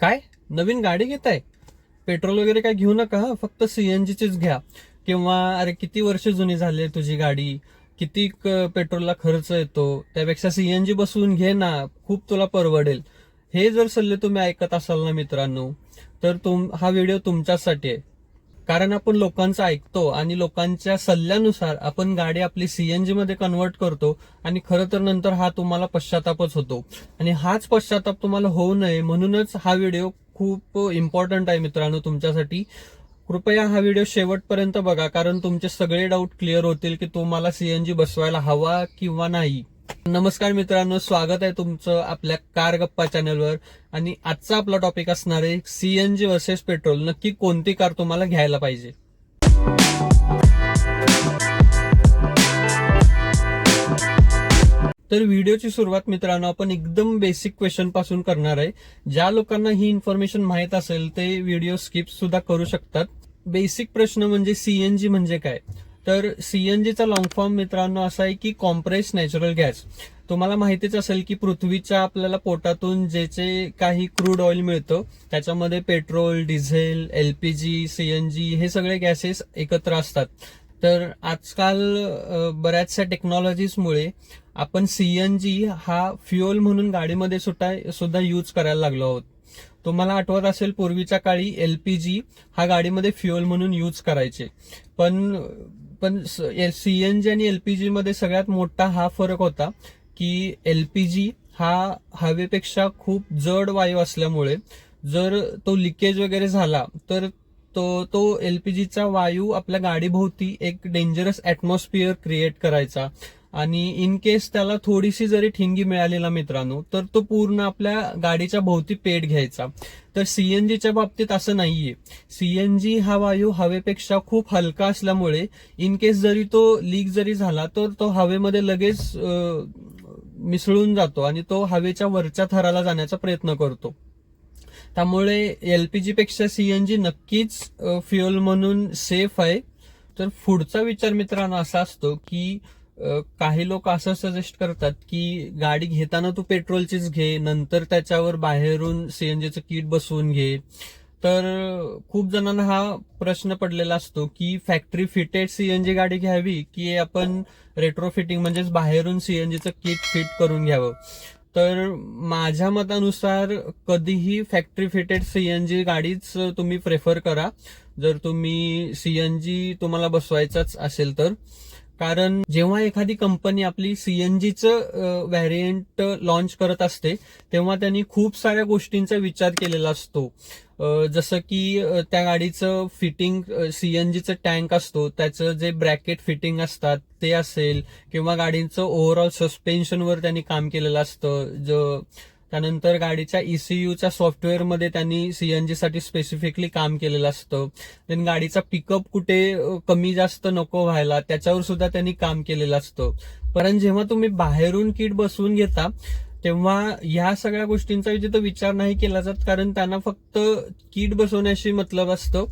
काय? नवीन गाडी घेताय? पेट्रोल वगैरे काय घेऊ नका फक्त सीएनजीचीच घ्या. किंवा अरे किती वर्ष जुनी झाली आहे तुझी गाडी? किती क- पेट्रोलला खर्च येतो? त्यापेक्षा सीएनजी बसवून घे ना. खूप तुला परवडेल. हे जर सल्ले तुम्ही ऐकत असाल ना मित्रांनो तर तुम हा व्हिडिओ तुमच्यासाठी आहे. कारण आपण लोकांचं ऐकतो आणि लोकांच्या सल्ल्यानुसार आपण गाडी आपली सीएनजी मध्ये कन्वर्ट करतो आणि खरं तर नंतर हा तुम्हाला पश्चातापच होतो. आणि हाच पश्चाताप तुम्हाला होऊ नये म्हणूनच हा व्हिडिओ खूप इम्पॉर्टंट आहे मित्रांनो तुमच्यासाठी. कृपया हा व्हिडिओ शेवटपर्यंत बघा कारण तुमचे सगळे डाऊट क्लिअर होतील की तुम्हाला सीएनजी बसवायला हवा किंवा नाही. नमस्कार मित्रांनो स्वागत आहे तुमचं आपल्या कार गप्पा चॅनलवर आणि आजचा आपला टॉपिक असणार आहे सीएनजी वर्सेस पेट्रोल नक्की कोणती कार तुम्हाला घ्यायला पाहिजे? तर व्हिडिओची सुरुवात मित्रांनो आपण एकदम बेसिक क्वेश्चनपासून करणार आहे. ज्या लोकांना ही इन्फॉर्मेशन माहीत असेल ते व्हिडिओ स्किप सुद्धा करू शकतात. बेसिक प्रश्न म्हणजे सीएनजी म्हणजे काय? तर सीएनजीचा लॉंग फॉर्म मित्रांनो असा आहे की कॉम्प्रेस नॅचरल गॅस तुम्हाला माहितीच असेल की पृथ्वीच्या आपल्याला पोटातून जे जे काही क्रूड ऑइल मिळतं त्याच्यामध्ये पेट्रोल डिझेल एलपीजी सीएनजी हे सगळे गॅसेस एकत्र असतात. तर आजकाल बऱ्याचशा टेक्नॉलॉजीजमुळे आपण सीएनजी हा फ्युअल म्हणून गाडीमध्ये सुद्धा सुद्धा यूज करायला लागलो आहोत. तुम्हाला आठवत असेल पूर्वीच्या काळी एलपीजी हा गाडीमध्ये फ्युअल म्हणून यूज करायचे. पण पण सीएनजी आणि एलपीजी मध्ये सगळ्यात मोठा हा फरक होता की एलपीजी हा हवेपेक्षा खूप जड वायू असल्यामुळे जर तो लिकेज वगैरे झाला तर तो तो एलपीजीचा वायू आपल्या गाडीभोवती एक डेंजरस ऍटमॉस्फिअर क्रिएट करायचा. आणि इन केस त्याला थोडीशी जरी ठिंगी मिळाली ना मित्रांनो तर तो पूर्ण आपल्या गाडीच्या भोवती पेट घ्यायचा. तर सीएनजीच्या बाबतीत असं नाहीये. सीएनजी हा वायू हवेपेक्षा खूप हलका असल्यामुळे इन केस जरी तो लीक जरी झाला तर तो हवेमध्ये लगेच मिसळून जातो आणि तो हवेच्या वरच्या थराला जाण्याचा प्रयत्न करतो. त्यामुळे एलपीजी पेक्षा सीएनजी नक्कीच फ्युअल म्हणून सेफ आहे. तर पुढचा विचार मित्रांनो असा असतो की काही लोक असं सजेस्ट करतात की गाडी घेताना तू पेट्रोलचीच घे नंतर त्याच्यावर बाहेरून सीएनजीचं किट बसवून घे. तर खूप जणांना हा प्रश्न पडलेला असतो की फॅक्टरी फिटेड सीएनजी गाडी घ्यावी की आपण रेट्रो फिटिंग म्हणजेच बाहेरून सीएनजीचं किट फिट करून घ्यावं? तर माझ्या मतानुसार कधीही फॅक्टरी फिटेड सीएनजी गाडीच तुम्ही प्रेफर करा. जर तुम्ही सीएनजी तुम्हाला बसवायचाच असेल तर. कारण जेव्हा एखादी कंपनी आपली सीएनजीचं व्हॅरियंट लॉन्च करत असते तेव्हा त्यांनी खूप साऱ्या गोष्टींचा विचार केलेला असतो. जसं की त्या गाडीचं फिटिंग सीएनजीचं टँक असतो त्याचं जे ब्रॅकेट फिटिंग असतात ते असेल किंवा गाडीचं ओव्हरऑल सस्पेन्शनवर त्यांनी काम केलेलं असतं ज त्यानंतर गाडीच्या ईसीयूच्या सॉफ्टवेअरमध्ये त्यांनी सीएनजी साठी स्पेसिफिकली काम केलेलं असतं. देन गाडीचा पिकअप कुठे कमी जास्त नको व्हायला त्याच्यावर सुद्धा त्यांनी काम केलेलं असतं. पण जेव्हा तुम्ही बाहेरून किट बसवून घेता तेव्हा ह्या सगळ्या गोष्टींचा तिथं विचार नाही केला जात कारण त्यांना फक्त किट बसवण्याशी मतलब असतं.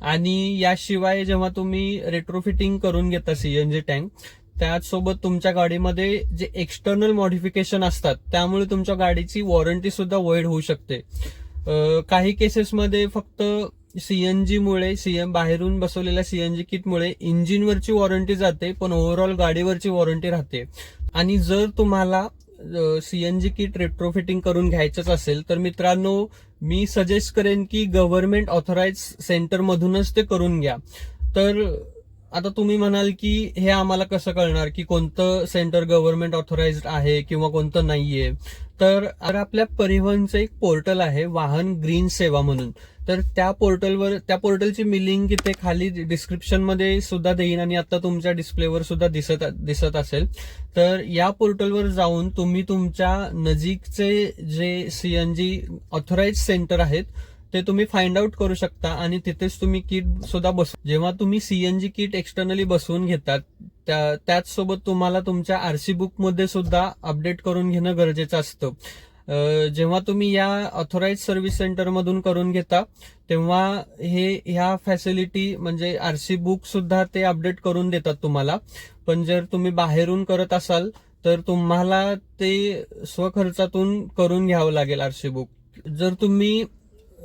आणि याशिवाय जेव्हा तुम्ही रेट्रोफिटिंग करून घेता सीएनजी टँक त्याचसोबत तुमच्या गाडीमध्ये जे एक्सटर्नल मॉडिफिकेशन असतात त्यामुळे तुमच्या गाडीची वॉरंटी सुद्धा वॉइड होऊ शकते. काही केसेसमध्ये फक्त सीएनजीमुळे सीएम बाहेरून बसवलेल्या सीएनजी किटमुळे इंजिनवरची वॉरंटी जाते पण ओव्हरऑल गाडीवरची वॉरंटी राहते. आणि जर तुम्हाला सीएनजी किट रेट्रोफिटिंग करून घ्यायचंच असेल तर मित्रांनो मी सजेस्ट करेन की गव्हर्नमेंट ऑथराइज सेंटरमधूनच ते करून घ्या. तर आता तुम्ही म्हणाल की हे आम्हाला कसं कळणार की कोणतं सेंटर गव्हर्नमेंट ऑथोराइज आहे किंवा कोणतं नाहीये? तर आता आपल्या परिवहनचं एक पोर्टल आहे वाहन ग्रीन सेवा म्हणून. तर त्या पोर्टलवर त्या पोर्टलची मी लिंक इथे खाली डिस्क्रिप्शनमध्ये सुद्धा देईन आणि आता तुमच्या डिस्प्लेवर सुद्धा दिसत दिसत असेल. तर या पोर्टलवर जाऊन तुम्ही तुमच्या नजीकचे जे सीएनजी ऑथोराइज सेंटर आहेत ते तुम्ही फाइंड आउट करू शकता आणि तिथेच तुम्ही किट सुद्धा बस जेव्हा तुम्ही सीएनजी किट एक्सटर्नली बसवून घेतात त्या- त्याचसोबत तुम्हाला तुमच्या आरसी बुकमध्ये सुद्धा अपडेट करून घेणं गरजेचं असतं. जेव्हा तुम्ही या ऑथोराइज सर्व्हिस सेंटर मधून करून घेता तेव्हा हे ह्या फॅसिलिटी म्हणजे आरसी बुक सुद्धा ते अपडेट करून देतात तुम्हाला. पण जर तुम्ही बाहेरून करत असाल तर तुम्हाला ते स्वखर्चातून करून घ्यावं लागेल आरसी बुक जर तुम्ही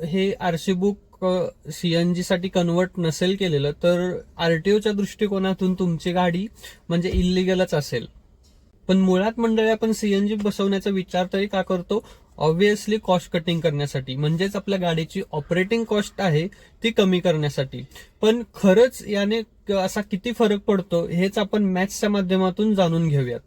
हे आरसी बुक सीएनजी साठी कन्वर्ट नसेल केलेलं तर आरटीओच्या दृष्टिकोनातून तुमची गाडी म्हणजे इलिगलच असेल. पण मुळात मंडळी आपण सीएनजी बसवण्याचा विचार तरी का करतो? ऑब्विसली कॉस्ट कटिंग करण्यासाठी. म्हणजेच आपल्या गाडीची ऑपरेटिंग कॉस्ट आहे ती कमी करण्यासाठी. पण खरंच याने क- असा किती फरक पडतो हेच आपण मॅथ्सच्या माध्यमातून जाणून घेऊयात.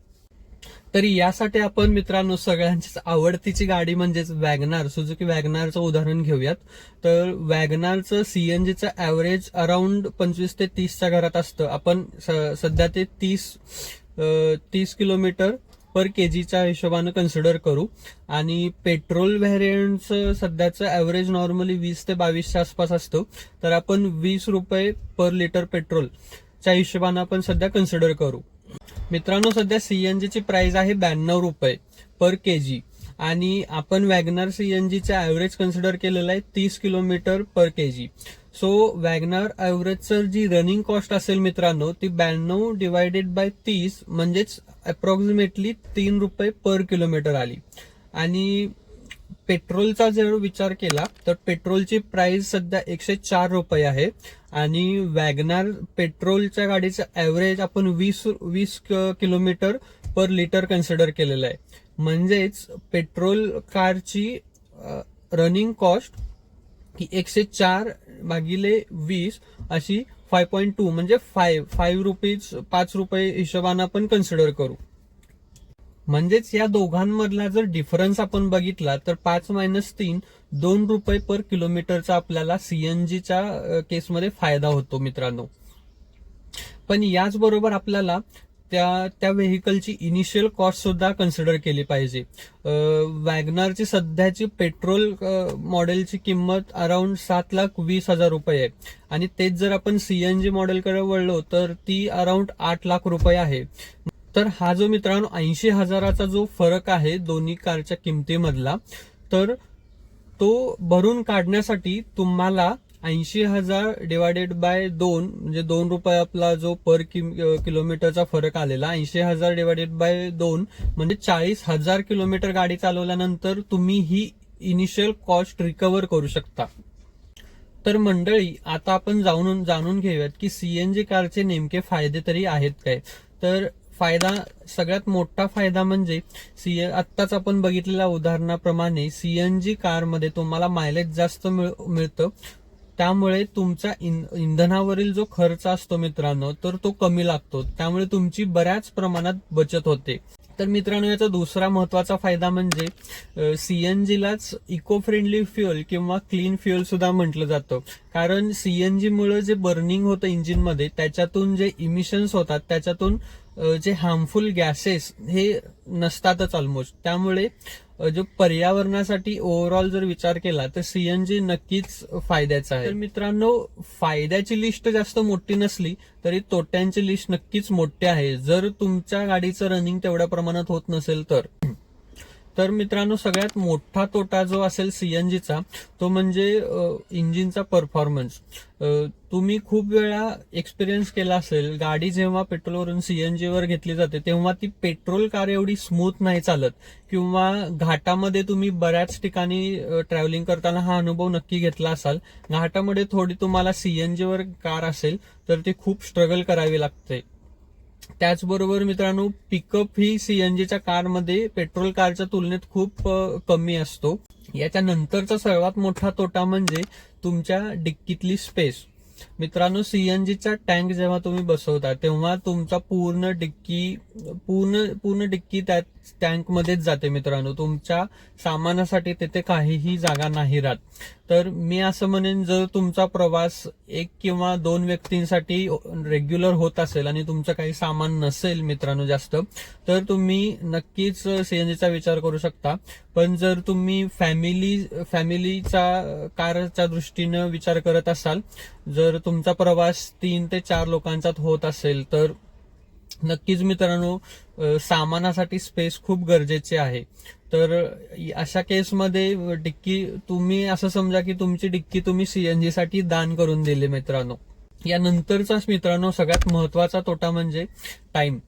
तरी यासाठी आपण मित्रांनो सगळ्यांचीच आवडतीची गाडी म्हणजेच वॅगनार सुझुकी वॅगनारचं उदाहरण घेऊयात. तर वॅगनारचं सीएनजीचं ॲव्हरेज अराउंड पंचवीस ते तीसच्या घरात असतं. आपण स- सध्या ते तीस तीस किलोमीटर पर केजीच्या हिशोबानं कन्सिडर करू. आणि पेट्रोल व्हेरियंटचं सध्याचं ॲव्हरेज नॉर्मली वीस ते बावीसच्या आसपास असतं. तर आपण वीस रुपये पर लिटर पेट्रोलच्या हिशोबानं आपण सध्या कन्सिडर करू. मित्रांनो सध्या सीएनजीची प्राइस आहे ब्याण्णव रुपये पर केजी आणि आपण वॅगनार सीएनजीचा ॲव्हरेज कन्सिडर केलेला आहे तीस kilometre per KG so WagonR ॲव्हरेजचं जी रनिंग कॉस्ट असेल मित्रांनो ती ब्याण्णव डिवायडेड बाय तीस म्हणजेच अप्रॉक्सिमेटली तीन रुपये पर किलोमीटर आली. आणि पेट्रोलचा जर विचार केला तर पेट्रोलची प्राइस सध्या एकशे चार रुपये आहे. आणि वॅगनार पेट्रोलच्या गाडीचं ॲव्हरेज आपण वीस वीस किलोमीटर पर लिटर कन्सिडर केलेलं आहे. म्हणजेच पेट्रोल कारची रनिंग कॉस्ट ही एकशे चार भागिले वीस अशी फाय पॉईंट टू म्हणजे फाय फाईव्ह रुपीज पाच रुपये हिशोबानं आपण कन्सिडर करू. म्हणजेच या दोघांमधला जर डिफरन्स आपण बघितला तर पाच मायनस तीन दोन रुपये पर किलोमीटरचा आपल्याला सीएनजीच्या केसमध्ये फायदा होतो मित्रांनो. पण याचबरोबर आपल्याला त्या त्या व्हेकलची इनिशियल कॉस्ट सुद्धा कन्सिडर केली पाहिजे. वॅगनारची सध्याची पेट्रोल मॉडेलची किंमत अराउंड सात लाख वीस हजार रुपये आहे. आणि तेच जर आपण सीएनजी मॉडेलकडे वळलो तर ती अराउंड आठ लाख रुपये आहे. तर हा जो मित्रांनो ऐंशी हजाराचा जो फरक आहे दोन्ही कारच्या किमतीमधला तर तो भरून काढण्यासाठी तुम्हाला ऐंशी हजार डिवायडेड बाय दोन म्हणजे दोन रुपये आपला जो पर किलोमीटरचा फरक आलेला ऐंशी हजार डिवायडेड बाय दोन म्हणजे चाळीस हजार किलोमीटर गाडी चालवल्यानंतर तुम्ही ही इनिशियल कॉस्ट रिकवर करू शकता. तर मंडळी आता आपण जाणून जाणून घेऊयात की सीएनजी कारचे नेमके फायदे तरी आहेत काय. तर फायदा सगळ्यात मोठा फायदा म्हणजे सी आत्ताच आपण बघितलेल्या उदाहरणाप्रमाणे सीएनजी कारमध्ये तुम्हाला मायलेज जास्त मिळ- मिळतं. त्यामुळे तुमचा इंध- इंधनावरील जो खर्च असतो मित्रांनो तर तो कमी लागतो. त्यामुळे तुमची बऱ्याच प्रमाणात बचत होते. तर मित्रांनो याचा दुसरा महत्त्वाचा फायदा म्हणजे सीएनजीलाच इको फ्रेंडली फ्युअल किंवा क्लीन फ्युअल सुद्धा म्हटलं जातं. कारण सीएनजी मुळे जे बर्निंग होतं इंजिनमध्ये त्याच्यातून जे इमिशन्स होतात त्याच्यातून जे हार्मफुल गॅसेस हे नसतातच ऑलमोस्ट त्यामुळे जो पर्यावरणासाठी ओव्हरऑल जर विचार केला तर सीएनजी नक्कीच फायद्याचा आहे. तर मित्रांनो फायद्याची लिस्ट जास्त मोठी नसली तरी तोट्यांची लिस्ट नक्कीच मोठी आहे. जर तुमच्या गाडीचं रनिंग तेवढ्या प्रमाणात होत नसेल तर. तर मित्रांनो सगळ्यात मोठा तोटा जो असेल सीएनजीचा तो म्हणजे इंजिनचा परफॉर्मन्स. तुम्ही खूप वेळा एक्सपिरियन्स केला असेल गाडी जेव्हा पेट्रोलवरून सीएनजीवर घेतली जाते तेव्हा ती पेट्रोल कार एवढी स्मूथ नाही चालत. किंवा घाटामध्ये तुम्ही बऱ्याच ठिकाणी ट्रॅव्हलिंग करताना हा अनुभव नक्की घेतला असाल. घाटामध्ये थोडी तुम्हाला सीएनजीवर कार असेल तर ती खूप स्ट्रगल करावी लागते. त्याचबरोबर मित्रांनो पिकअप ही सीएनजीच्या कारमध्ये पेट्रोल कारच्या तुलनेत खूप कमी असतो. याच्या नंतरचा सर्वात मोठा तोटा म्हणजे तुमच्या डिक्कीतली स्पेस मित्रांनो सीएनजीचा टँक जेव्हा तुम्ही बसवता तेव्हा तुमचा पूर्ण डिक्की पूर्ण पूर्ण डिक्की त्यात टँक मध्येच जाते मित्रांनो. तुमच्या सामानासाठी तिथे काहीही जागा नाही राहत. तर मी असं म्हणेन जर तुमचा प्रवास एक किंवा दोन व्यक्तींसाठी रेग्युलर होत असेल आणि तुमचं काही सामान नसेल मित्रांनो जास्त तर तुम्ही नक्कीच सीएनजीचा विचार करू शकता. पण जर तुम्ही फॅमिली फॅमिलीचा कारच्या दृष्टीनं विचार करत असाल जर तुमचा प्रवास तीन ते चार लोकांचा होत असेल तर नक्कीच मित्रांनो सामानासाठी स्पेस खूप गरजेचे आहे. तर अशा केसमध्ये डिक्की तुम्ही असं समजा की तुमची डिक्की तुम्ही सीएनजी साठी दान करून दिली मित्रांनो. यानंतरचाच मित्रांनो सगळ्यात महत्त्वाचा तोटा म्हणजे टाइम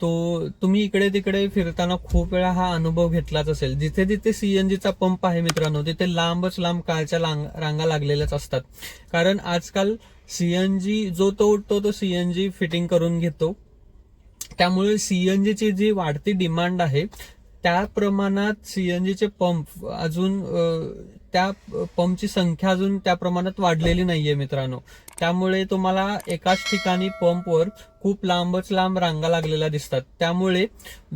तो तुम्ही इकडे तिकडे फिरताना खूप वेळा हा अनुभव घेतलाच असेल. जिथे जिथे सीएनजीचा पंप आहे मित्रांनो तिथे लांबच लांब काळच्या रांगा लागलेल्याच असतात. कारण आजकाल सीएनजी जो तो उठतो तो सीएनजी फिटिंग करून घेतो. त्यामुळे सीएनजीचे जी वाढती डिमांड आहे त्या प्रमाणात सीएनजीचे पंप अजून त्या पंपची संख्या अजून त्या प्रमाणात वाढलेली नाहीये मित्रांनो. त्यामुळे तुम्हाला एकाच ठिकाणी पंपवर खूप लांबच लांब रांगा लागलेल्या दिसतात. त्यामुळे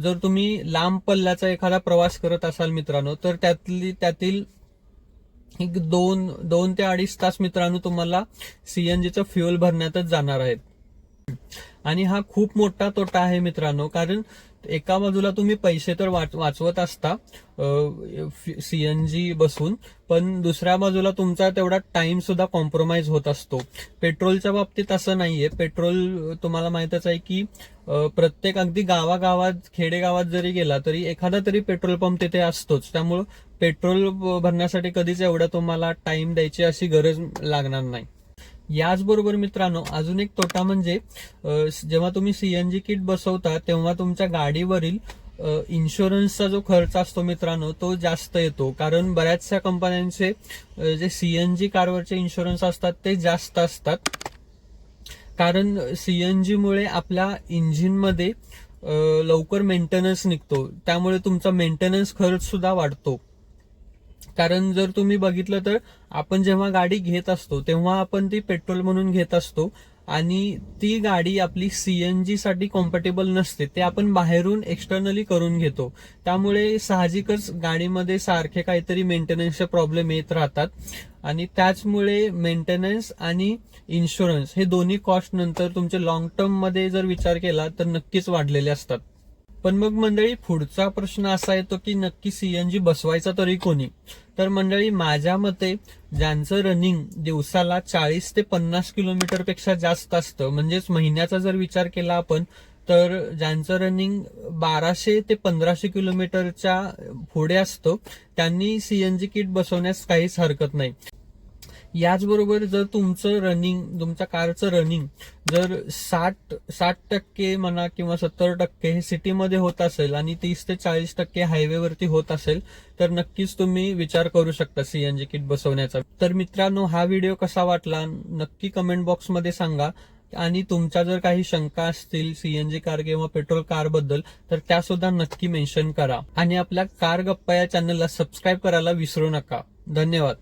जर तुम्ही लांब पल्ल्याचा एखादा प्रवास करत असाल मित्रांनो तर त्यातली त्यातील एक दोन दोन ते अडीच तास मित्रांनो तुम्हाला सीएनजीचं फ्युएल भरण्यातच जाणार आहेत. आणि हा खूप मोठा तोटा आहे मित्रांनो कारण एका बाजूला तुम्ही पैसे तर वाच- वाचवत असता सीएनजी बसून पण दुसऱ्या बाजूला तुमचा तेवढा टाइम सुद्धा कॉम्प्रोमाइज होत असतो. पेट्रोलच्या बाबतीत असं नाहीये. पेट्रोल तुम्हाला माहितच आहे की प्रत्येक अगदी गावागावात खेडेगावात जरी गेला तरी एखादा तरी पेट्रोल पंप तिथे असतोच. त्यामुळं पेट्रोल भरण्यासाठी कधीच एवढा तुम्हाला टाइम द्यायची अशी गरज लागणार नाही. याचबरोबर मित्रांनो अजून एक तोटा म्हणजे जेव्हा तुम्ही सीएनजी किट बसवता तेव्हा तुमच्या गाडीवरील इन्शुरन्सचा जो खर्च असतो मित्रांनो तो जास्त येतो. कारण बऱ्याचशा कंपन्यांचे जे सीएनजी कारवरचे इन्शुरन्स असतात ते जास्त असतात. कारण सीएनजीमुळे आपल्या इंजिनमध्ये लवकर मेंटेनन्स निघतो. त्यामुळे तुमचा मेंटेनन्स खर्च सुद्धा वाढतो. कारण जर तुम्ही बघितलं तर आपण जेव्हा गाडी घेत असतो तेव्हा आपण ती पेट्रोल म्हणून घेत असतो आणि ती गाडी आपली सीएनजी साठी कॉम्पॅटेबल नसते ते आपण बाहेरून एक्सटर्नली करून घेतो. त्यामुळे साहजिकच गाडीमध्ये सारखे काहीतरी मेंटेनन्सचे प्रॉब्लेम येत राहतात. आणि त्याचमुळे मेंटेनन्स आणि इन्शुरन्स हे दोन्ही कॉस्ट नंतर तुमचे लॉंग टर्ममध्ये जर विचार केला तर नक्कीच वाढलेले असतात. पण मग मंडळी पुढचा प्रश्न असा येतो की नक्की सीएनजी बसवायचा तरी कोणी? तर मंडळी माझ्या मते ज्यांचं रनिंग दिवसाला चाळीस ते पन्नास किलोमीटरपेक्षा जास्त असतं म्हणजेच महिन्याचा जर विचार केला आपण तर ज्यांचं रनिंग बाराशे ते पंधराशे किलोमीटरच्या पुढे असतं त्यांनी सीएनजी किट बसवण्यास काहीच हरकत नाही. याचबरोबर जर तुमचं रनिंग तुमच्या कारचं रनिंग जर साठ साठ टक्के म्हणा किंवा सत्तर टक्के हे सिटीमध्ये होत असेल आणि तीस ते चाळीस टक्के हायवेवरती होत असेल तर नक्कीच तुम्ही विचार करू शकता सीएनजी किट बसवण्याचा. तर मित्रांनो हा व्हिडिओ कसा वाटला? नक्की कमेंट बॉक्समध्ये सांगा. आणि तुमच्या जर काही शंका असतील सीएनजी कार किंवा पेट्रोल कारबद्दल तर त्या सुद्धा नक्की मेन्शन करा. आणि आपल्या कार गप्पा या चॅनलला सबस्क्राईब करायला विसरू नका. धन्यवाद.